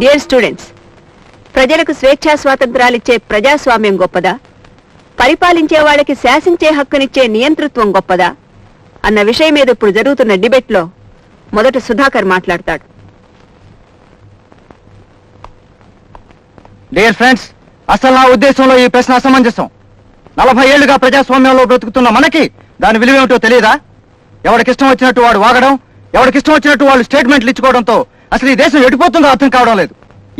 Dear students ప్రజలకు స్వేచ్ఛా స్వాతంత్రాలిచ్చే ప్రజాస్వామ్యం గొప్పదా? పరిపాలించే వాళ్ళకి శాసించే హక్కునిచ్చే నియంతృత్వం గొప్పదా? అన్న విషయం మీద ఇప్పుడు జరుగుతున్న డిబేట్లో మొదట సుధాకర్ మాట్లాడతాడు. డియర్ ఫ్రెండ్స్ అసలు నా ఉద్దేశంలో ఈ ప్రశ్న అసమంజసం. నలభై ఏళ్ళుగా ప్రజాస్వామ్యంలో బ్రతుకుతున్న మనకి దాని విలువేమిటో తెలియదా ఎవరికిష్టం వచ్చినట్టు వాడు వాగడం? ఎవరికిష్టం వచ్చినట్టు వాళ్ళు స్టేట్మెంట్లు ఇచ్చుకోవడంతో అసలు ఈ దేశం ఎడిపోతుందో అర్థం కావడం లేదు.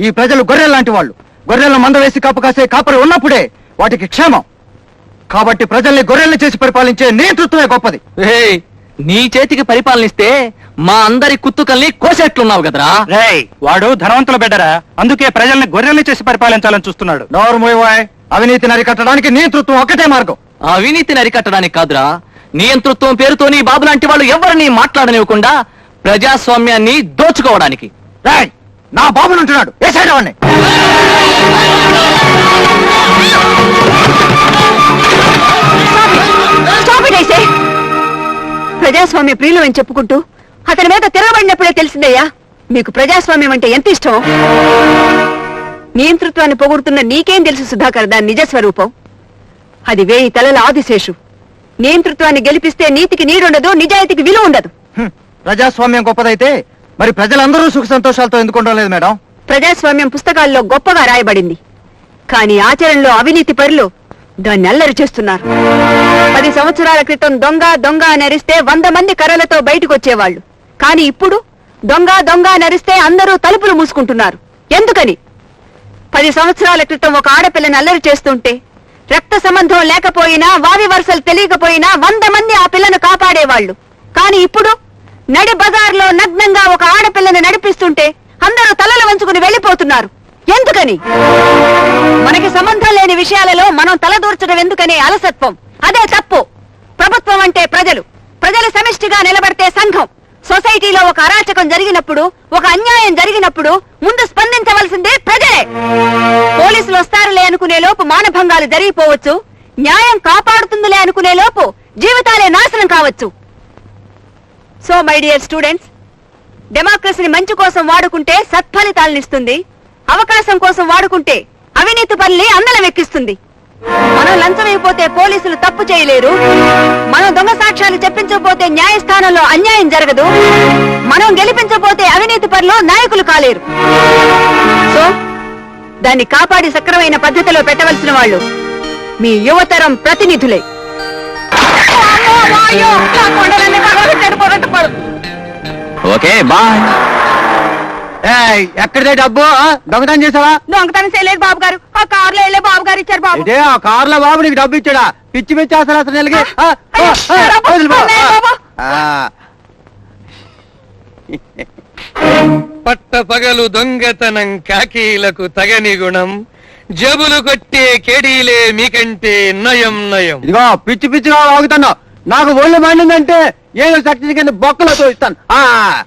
ఈ ప్రజలు గొర్రెల లాంటి వాళ్ళు. గొర్రెలను మంద వేసి కాపు కాసే కాపరి ఉన్నప్పుడే వాటికి క్షేమం. కాబట్టి ప్రజల్ని గొర్రెల్ని చేసి పరిపాలించే నేతృత్వమే గొప్పది. ఏయ్, నీ చేతికి పరిపాలనిస్తే మా అందరి కుత్తుకల్ని కోసేట్లున్నావు కదరా? వాడు ధనవంతుల బిడ్డరా. అందుకే ప్రజల్ని గొర్రెల్ని చేసి పరిపాలించాలని చూస్తున్నాడు. నోరు మోయవాయ్ అవినీతిని అరికట్టడానికి నేతృత్వం ఒక్కటే మార్గం. అవినీతిని అరికట్టడానికి కాదురా. నియంతృత్వం పేరుతో నీ బాబు లాంటి వాళ్ళు ఎవరిని మాట్లాడనివ్వకుండా ప్రజాస్వామ్యాన్ని దోచుకోవడానికి. రాయ్ నా బాబుని ఉంటున్నాడు ఏ సైడ్ వాడిని? Stop it, I say. ప్రజాస్వామ్య ప్రియులు అని చెప్పుకుంటూ అతని మీద తిరగబడినప్పుడే తెలిసిందయ్యా మీకు ప్రజాస్వామ్యం అంటే ఎంత ఇష్టం నియంతృత్వాన్ని పొగుడుతున్న నీకేం తెలుసు సుధాకర్ దాని నిజ స్వరూపం? అది వేయి తలల ఆదిశేషు. నియంతృత్వాన్ని గెలిపిస్తే నీతికి నీడుండదు నిజాయితీకి విలువ ఉండదు. ప్రజాస్వామ్యం గొప్పదైతే మరి ప్రజలందరూ సుఖ సంతోషాలతో ఎందుకు ఉండడం లేదు మేడం? ప్రజాస్వామ్యం పుస్తకాల్లో గొప్పగా రాయబడింది. కానీ ఆచరణలో అవినీతి పరులు దాన్ని అల్లరి చేస్తున్నారు. పది సంవత్సరాల క్రితం దొంగ దొంగ అని అరిస్తే వంద మంది కర్రలతో బయటకు వచ్చేవాళ్ళు కానీ ఇప్పుడు దొంగ దొంగ అని అరిస్తే అందరూ తలుపులు మూసుకుంటున్నారు. ఎందుకని? పది సంవత్సరాల క్రితం ఒక ఆడపిల్లని అల్లరి చేస్తుంటే రక్త సంబంధం లేకపోయినా వావి వరుసలు తెలియకపోయినా వంద మంది ఆ పిల్లను కాపాడేవాళ్ళు కానీ ఇప్పుడు నడి బజార్లో నగ్నంగా ఒక ఆడపిల్లని నడిపిస్తుంటే అందరూ తలలు వంచుకుని వెళ్ళిపోతున్నారు. ఎందుకని? మనకి సంబంధం లేని విషయాలలో మనం తలదూర్చడం ఎందుకనే అలసత్వం. అదే తప్పు. ప్రభుత్వం అంటే ప్రజలు. ప్రజలు సమిష్టిగా నిలబడితే సంఘం. సొసైటీలో ఒక అరాచకం జరిగినప్పుడు ఒక అన్యాయం జరిగినప్పుడు ముందు స్పందించవలసిందే ప్రజలే. పోలీసులు వస్తారులే అనుకునే లోపు మానభంగాలు జరిగిపోవచ్చు. న్యాయం కాపాడుతుందిలే అనుకునే లోపు జీవితాలే నాశనం కావచ్చు. సో మై డియర్ స్టూడెంట్స్ డెమోక్రసీని మంచి కోసం వాడుకుంటే సత్ఫలితాలనిస్తుంది. అవకాశం కోసం వాడుకుంటే అవినీతి పల్లి అందలం ఎక్కిస్తుంది. మనం లంచం అయిపోతే పోలీసులు తప్పు చేయలేరు. మనం దొంగ సాక్ష్యాలు చెప్పించకపోతే న్యాయస్థానంలో అన్యాయం జరగదు. మనం గెలిపించకపోతే అవినీతి పనులు నాయకులు కాలేరు. సో దాన్ని కాపాడి సక్రమైన పద్ధతిలో పెట్టవలసిన వాళ్ళు మీ యువతరం ప్రతినిధులే. Okay bye. ఎక్కడిదే డబ్బు? ఆ? దొంగతనం చేసావా? దొంగతనం చేయలేదు బాబు గారు. ఆ కారులో వెళ్ళే బాబు గారు ఇచ్చారు బాబు. ఇదే ఆ కార్ల బాబు నీకు డబ్బు ఇచ్చాడా? పిచ్చి పిచ్చి అసలు అసలు నెలకి. పట్ట పగలు దొంగతనం కాకీలకు తగని గుణం. జబులు కొట్టే కేడీలే మీకంటే నయం నయం. ఇదిగో పిచ్చి పిచ్చిగా వాగుతున్నావు. నాకు ఒళ్ళు మండిందంటే ఏదో శక్తి కింద బొక్కలతో ఇస్తాను ఆ.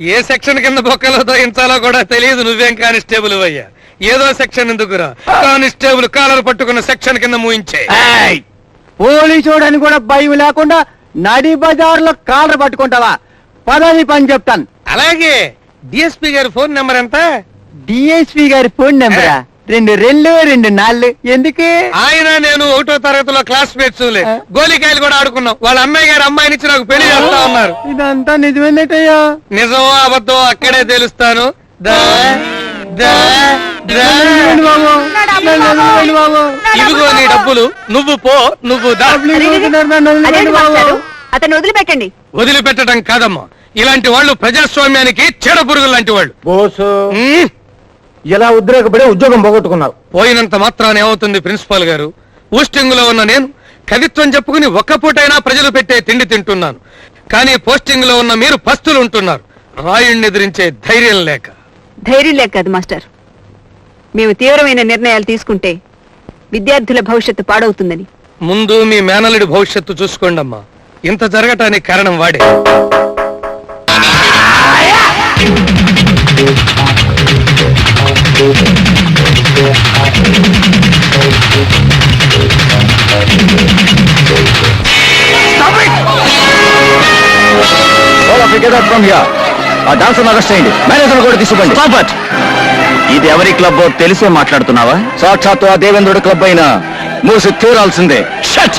ఏ సెక్షన్ కింద బొక్కలో తోయించాలో కూడా తెలియదు నువ్వేం కానిస్టేబుల్ అయ్యా. ఏదో సెక్షన్ ఎందుకురా కానిస్టేబుల్ కాలర్ పట్టుకున్న సెక్షన్ కింద మూయించే. ఏయ్, పోలీసోడు అని కూడా భయం లేకుండా నడి బజార్లో కాలర్ పట్టుకుంటావా? పదని పని చెప్తాను. అలాగే. డిఎస్పీ గారి ఫోన్ నెంబర్ ఎంత? డిఎస్పి గారి ఫోన్ నెంబరా? రెండు రెండు రెండు నాలుగు ఎందుకు? ఆయన నేను ఒకటో తరగతిలో క్లాస్మేట్స్ గోలికాయలు కూడా ఆడుకున్నాం. వాళ్ళ అమ్మాయి గారు అమ్మాయిని ఇచ్చి నాకు పెళ్ళి చేస్తా ఉన్నారు. ఇదంతా నిజమేనటయ్యా నిజమో అబద్ధం అక్కడే తెలుస్తాను. దా, దా, దా. ఇవ్వండి బాబు. నన్ను వదిలిపెట్టండి బాబు. ఇదిగో నీ డబ్బులు. నువ్వు పో నువ్వు దా. అతను వదిలిపెట్టండి. వదిలిపెట్టడం కాదమ్మా. ఇలాంటి వాళ్ళు ప్రజాస్వామ్యానికి చెడ పురుగులు లాంటి వాళ్ళు. బోసు. ఇలా ఉద్రేకపడి ఉద్యోగం పోగొట్టుకున్నావు పోయినంత మాత్రాన ఏమవుతుంది ప్రిన్సిపాల్ గారు. పోస్టింగ్లో ఉన్న నేను కవిత్వం చెప్పుకుని ఒక్క పూటైనా ప్రజలు పెట్టే తిండి తింటున్నాను. కానీ పోస్టింగ్లో ఉన్న మీరు పస్తులు ఉంటున్నారు. రాయుణ్ణి ఎదిరించే ధైర్యం లేక. ధైర్యం లేక కాదు మాస్టర్. మేము తీవ్రమైన నిర్ణయాలు తీసుకుంటే విద్యార్థుల భవిష్యత్తు పాడవుతుందని. ముందు మీ మేనలుడి భవిష్యత్తు చూసుకోండమ్మా ఇంత జరగటానికి కారణం వాడే. ఆ డాన్సర్ అరెస్ట్ అయ్యింది మేనేజర్ కూడా తీసుకోండి స్టాప్ ఇది ఎవరి క్లబ్ తెలిసే మాట్లాడుతున్నావా? సాక్షాత్తు ఆ దేవేంద్రుడి క్లబ్ అయినా మూసి తీరాల్సిందే. Shut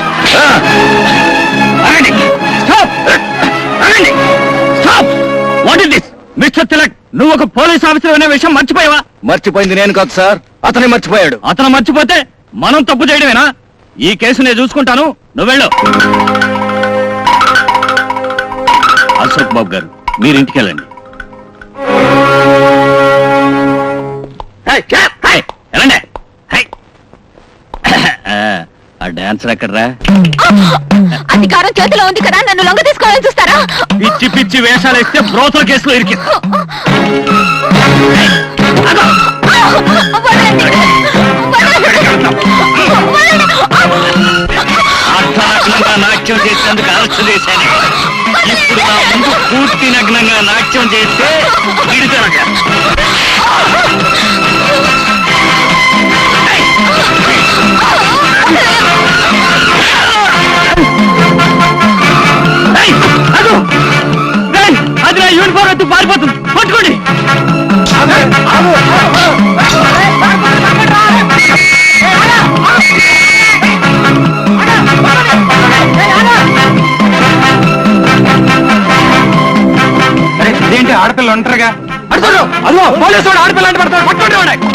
what is this mister Tilak నువ్వు ఒక పోలీస్ ఆఫీసర్ అనే విషయం మర్చిపోయావా? మర్చిపోయింది నేను కాదు సార్. అతనే మర్చిపోయాడు. అతను మర్చిపోతే మనం తప్పు చేయడమేనా? ఈ కేసు నేను చూసుకుంటాను. నువ్వు వెళ్ళు. అశోక్ బాబు గారు మీరు ఇంటికి వెళ్ళండి. వెళ్ళండి హై. ఆ, ఆ డాన్సర్ ఎక్కడరా? అధికారం చేతిలో ఉంది కదా నన్ను లొంగ తీసుకోవాలని చూస్తారా? పిచ్చి పిచ్చి వేషాలు వేస్తే బ్రోతల కేసులో ఇరికి. నాట్యం చేసేందుకు అరెస్ట్ చేశాను. ఇప్పుడు నా ముందు పూర్తి నగ్నంగా నాట్యం చేస్తే విడుదలట ఎత్తు పారిపోతుంది పట్టుకోండి. ఏంటి ఆడపిల్ల ఉంటారుగా అడుగుతారు అదిగో పోలీసు వాడు ఆడపిల్ల అంటే పడతాడు. పట్టుకోండి వాడిని.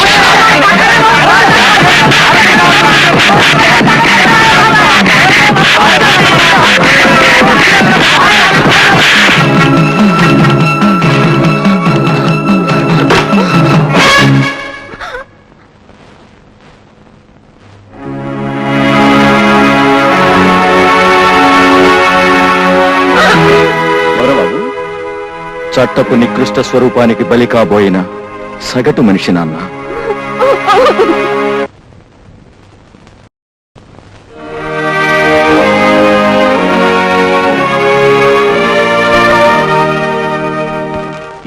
చట్టపు నికృష్ట స్వరూపానికి బలి కాబోయిన సగటు మనిషి నాన్న.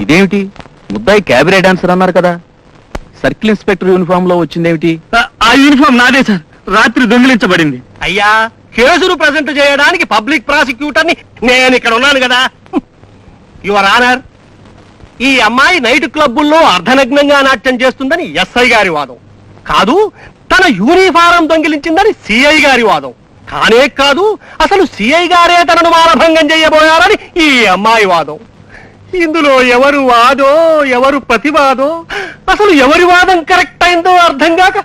ఇదేమిటి? ముద్దాయి క్యాబినెట్ డాన్సర్ అన్నారు కదా. సర్కిల్ ఇన్స్పెక్టర్ యూనిఫామ్లో వచ్చిందేమిటి? ఆ యూనిఫామ్ నాదే సార్. రాత్రి దొంగిలించబడింది. అయ్యా కేసును ప్రజెంట్ చేయడానికి పబ్లిక్ ప్రాసిక్యూటర్ని నేను ఇక్కడ ఉన్నాను కదా. యువర్ ఆనర్ ఈ అమ్మాయి నైట్ క్లబ్బుల్లో అర్ధనగ్నంగా నాట్యం చేస్తుందని ఎస్ఐ గారి వాదం. కాదు తన యూనిఫారం దొంగిలించిందని సిఐ గారి వాదం. కానే కాదు అసలు సిఐ గారే తనను మానభంగం చేయబోయారని ఈ అమ్మాయి వాదం. ఇందులో ఎవరు వాదో ఎవరు ప్రతివాదో అసలు ఎవరి వాదం కరెక్ట్ అయిందో అర్థం కాక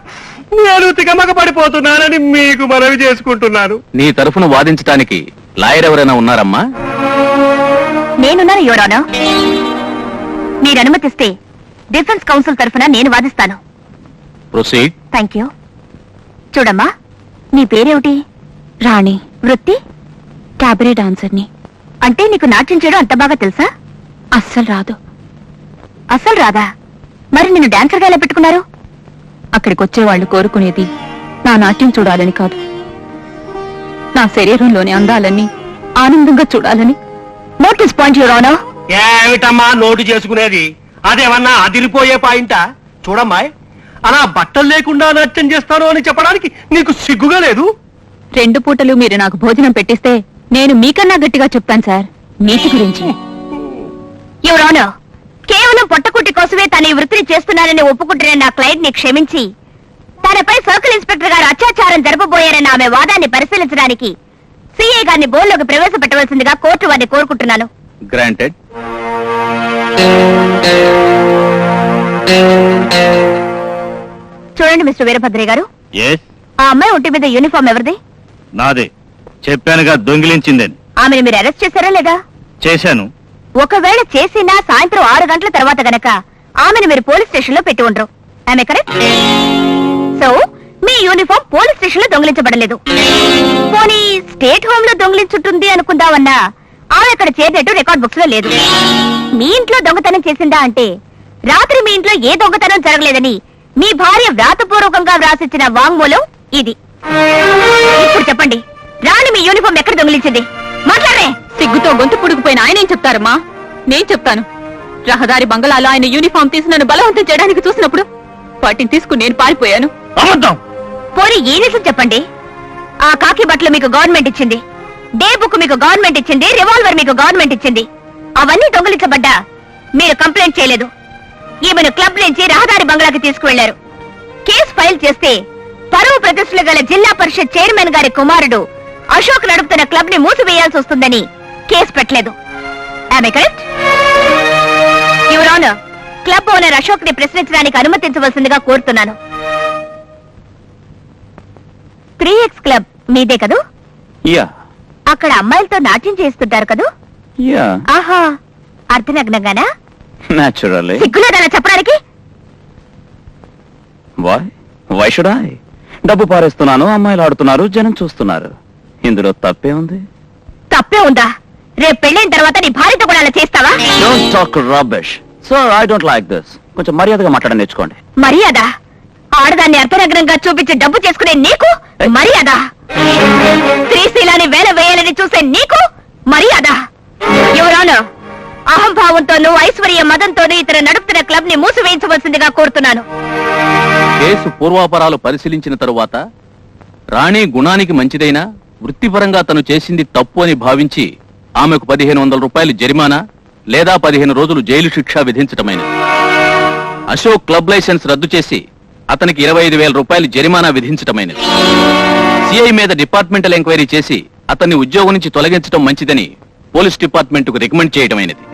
నేను తికమక పడిపోతున్నానని మీకు మనవి చేసుకుంటున్నాను. నీ తరఫున వాదించడానికి లాయర్ ఎవరైనా ఉన్నారమ్మా? నేనున్నాను యువరానా మీరు అనుమతిస్తే డిఫెన్స్ కౌన్సిల్ తరఫున నేను వాదిస్తాను. ప్రొసీడ్ థ్యాంక్ యూ చూడమ్మా నీ పేరేమిటి? రాణి. వృత్తి? క్యాబరే డాన్సర్ని. అంటే నీకు నాట్యం చేయడం అంత బాగా తెలుసా? అస్సలు రాదు. అస్సలు రాదా? మరి నిన్ను డాన్సర్గా ఎలా పెట్టుకున్నారు? అక్కడికి వచ్చేవాళ్ళు కోరుకునేది నా నాట్యం చూడాలని కాదు. నా శరీరంలోని అందాలన్నీ ఆనందంగా చూడాలని నోటీస్ పాయింట్ యువరానా ఏమిటమ్మా నోటు చేసుకునేది? అదేమన్నా అదిరిపోయే పాయింటా చూడమ్మాయ్ అలా బట్టలు లేకుండా నాట్యం చేస్తాను అని చెప్పడానికి నీకు సిగ్గుగా లేదు? రెండు పూటలు మీరు నాకు భోజనం పెట్టిస్తే నేను మీకన్నా గట్టిగా చెప్తాను సార్ నీతి గురించి. యువరానో కేవలం పొట్టకుట్టి కోసమే తన ఈ వృత్తిని చేస్తున్నానని ఒప్పుకుంటున్న నా క్లయింట్ని క్షమించి తనపై సర్కిల్ ఇన్స్పెక్టర్ గారు అత్యాచారం జరపబోయారన్న ఆమె వాదాన్ని పరిశీలించడానికి సిఐ గారిని బోర్డులోకి ప్రవేశపెట్టవలసిందిగా కోర్టు వారిని కోరుకుంటున్నాను. గ్రాంటెడ్ చూడండి మిస్టర్ వీరభద్రయ్య గారు. ఎస్ ఆ అమ్మాయి ఒంటి మీద యూనిఫామ్ ఎవరిది? నాదే. చెప్పానుగా దొంగిలించిందని. ఆమెను మీరు అరెస్ట్ చేశారా లేదా? చేశాను. ఒకవేళ చేసినా సాయంత్రం ఆరు గంటల తర్వాత గనక ఆమెను మీరు పోలీస్ స్టేషన్లో పెట్టి ఉండరు. ఆమె కరెక్ట్ సో మీ యూనిఫామ్ పోలీస్ స్టేషన్లో దొంగిలించబడలేదు. స్టేట్ హోమ్లో దొంగిలించుంటుంది అనుకుందామన్నా ఆమె అక్కడ చేరినట్టు రికార్డ్ బుక్స్లో లేదు. మీ ఇంట్లో దొంగతనం చేసిందా అంటే రాత్రి మీ ఇంట్లో ఏ దొంగతనం జరగలేదని మీ భార్య వ్రాతపూర్వకంగా వ్రాసిచ్చిన వాంగ్మూలం ఇది. ఇప్పుడు చెప్పండి రాణి మీ యూనిఫామ్ ఎక్కడ దొంగిలించింది? మాట్లాడే సిగ్గుతో గొంతు పుడుకుపోయిన ఆయన ఏం చెప్తారమ్మా? నేను చెప్తాను. రహదారి బంగళాలో ఆయన యూనిఫామ్ తీసి నన్ను బలవంతం చేయడానికి చూసినప్పుడు వాటిని తీసుకుని నేను పారిపోయాను. పోనీ ఈ నిజం చెప్పండి. ఆ కాకి బట్టలు మీకు గవర్నమెంట్ ఇచ్చింది. డే బుక్ మీకు గవర్నమెంట్ ఇచ్చింది. రివాల్వర్ మీకు గవర్నమెంట్ ఇచ్చింది. అవన్నీ దొంగిలించబడ్డా? మీరు కంప్లైంట్ చేయలేదు. ఈమెను క్లబ్ నుంచి రహదారి బంగ్లాకి తీసుకువెళ్ళారు. కేసు ఫైల్ చేస్తే పరువు ప్రతిష్టలు గల జిల్లా పరిషత్ చైర్మన్ గారి కుమారుడు అశోక్ నడుపుతున్న క్లబ్ని మూసివేయాల్సి వస్తుందని కేసు పెట్టలేదు. క్లబ్ ఓనర్ అశోక్ని ప్రశ్నించడానికి అనుమతించవలసిందిగా కోరుతున్నాను. త్రీ ఎక్స్ క్లబ్ మీదే కదూ? యా. అక్కడ అమ్మాయిలతో నాట్యం చేస్తుంటారు కదూ? యా. ఆహా. అర్ధనగ్నంగానా న్యాచురల్లీ సిగ్గులేదలా చెప్పడానికి? వాయ్ వై షుడ్ ఐ డబ్బు పారేస్తున్నాను అమ్మాయిలు ఆడుతున్నారు జనం చూస్తున్నారు. ఇందులో తప్పే ఉంది? తప్పే ఉందా? రేపు పెళ్ళైన తర్వాత నీ భార్యతో కూడా అలా చేస్తావా? Don't talk rubbish so I don't like this కొంచెం మర్యాదగా మాట్లాడ నేర్చుకోండి. మర్యాద? ఆడదాన్ని అర్ధనగ్నంగా చూపించి డబ్బు చేసుకునే నీకు మర్యాద? శ్రీశీలాన్ని వేల వేయాలని చూసే నీకు మర్యాద. ఎవరాను అహంభావంతోనూ ఐశ్వర్య మదంతోనూ ఇతర నడుపుతున్న క్లబ్ని మూసివేయించవలసిందిగా కోరుతున్నాను. కేసు పూర్వాపరాలు పరిశీలించిన తరువాత రాణి గుణానికి మంచిదైనా వృత్తిపరంగా తను చేసింది తప్పు అని భావించి ఆమెకు పదిహేను వందల రూపాయలు జరిమానా లేదా పదిహేను రోజులు జైలు శిక్ష విధించటమైన. అశోక్ క్లబ్ లైసెన్స్ రద్దు చేసి అతనికి ఇరవై ఐదు వేల రూపాయలు జరిమానా విధించటమైనది సిఐ మీద డిపార్ట్మెంటల్ ఎంక్వైరీ చేసి అతన్ని ఉద్యోగం నుంచి తొలగించడం మంచిదని పోలీస్ డిపార్ట్మెంట్కు రికమెండ్ చేయటమైనది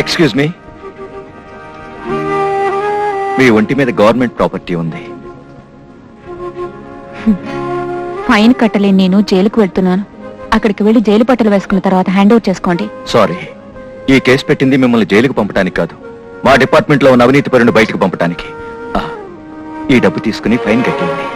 ఎక్స్క్యూజ్ మీ మీ ఒంటి మీద గవర్నమెంట్ ప్రాపర్టీ ఉంది. ఫైన్ కట్టలేని నేను జైలుకు వెళ్తున్నాను. అక్కడికి వెళ్ళి జైలు బట్టలు వేసుకున్న తర్వాత హ్యాండ్ ఓవర్ చేసుకోండి. సారీ ఈ కేసు పెట్టింది మిమ్మల్ని జైలుకు పంపడానికి కాదు. మా డిపార్ట్మెంట్లో ఉన్న అవినీతి పరుని బయటకు పంపడానికి ఆ, ఈ డబ్బు తీసుకుని ఫైన్ కట్టేయండి.